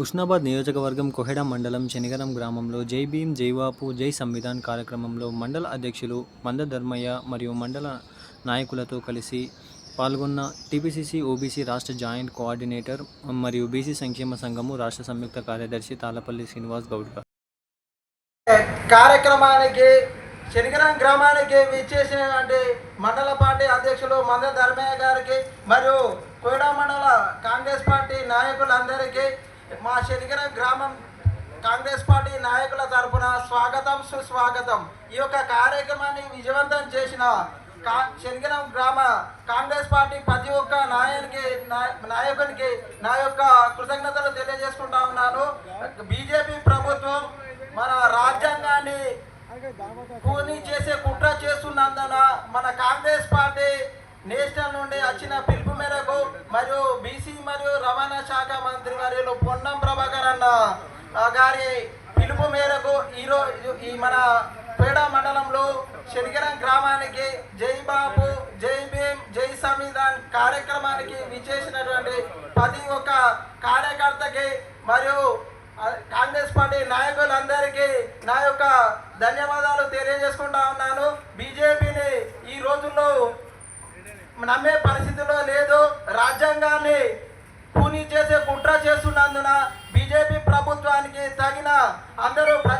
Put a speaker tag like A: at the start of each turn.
A: హుస్నాబాద్ నియోజకవర్గం కొహెడ మండలం శనిగరం గ్రామంలో జై భీమ్ జైవాపు జై సంవిధాన్ కార్యక్రమంలో మండల అధ్యక్షులు మంద ధర్మయ్య మరియు మండల నాయకులతో కలిసి పాల్గొన్న టీపీసీసీ ఓబీసీ రాష్ట్ర జాయింట్ కోఆర్డినేటర్ మరియు బీసీ సంక్షేమ సంఘము రాష్ట్ర సంయుక్త కార్యదర్శి తాళపల్లి శ్రీనివాస్ గౌడ్
B: కార్యక్రమానికి శనిగరం గ్రామానికి విచ్చేసినటువంటి మండల పార్టీ అధ్యక్షులు మంద ధర్మయ్య గారికి మరియు కోయడా మండల కాంగ్రెస్ పార్టీ నాయకులందరికీ మా శనిగరం గ్రామం కాంగ్రెస్ పార్టీ నాయకుల తరపున స్వాగతం సుస్వాగతం. ఈ యొక్క కార్యక్రమాన్ని విజయవంతం చేసిన కా శనిగరం గ్రామ కాంగ్రెస్ పార్టీ ప్రతి ఒక్క నాయకునికి నాయకునికి నా యొక్క కృతజ్ఞతలు తెలియజేసుకుంటా ఉన్నాను. బీజేపీ ప్రభుత్వం మన రాజ్యాంగాన్ని కూని చేసే కుట్ర చేస్తున్నందున మన కాంగ్రెస్ పార్టీ నేషనల్ నుండి వచ్చిన పిలుపు మరియు బీసీ మరియు రవాణా శాఖ మంత్రి వర్యులు పొన్నం ప్రభాకర్ అన్న గారి పిలుపు మేరకు ఈరోజు ఈ మన పేడ మండలంలో శనిగరం గ్రామానికి జై బాబు జై భీమ్ జై సంవిధాన్ కార్యక్రమానికి విచ్చేసినటువంటి ప్రతి ఒక్క కార్యకర్తకి మరియు కాంగ్రెస్ పార్టీ నాయకులందరికీ నా యొక్క ధన్యవాదాలు తెలియజేసుకుంటా ఉన్నాను. బీజేపీని ఈ రోజుల్లో నమ్మే పరిస్థితిలో లేదు రాజ్యాంగాన్ని కూనీ చేసే ఉన్నందున బీజేపీ ప్రభుత్వానికి తగిన అందరూ ప్రజలందరూ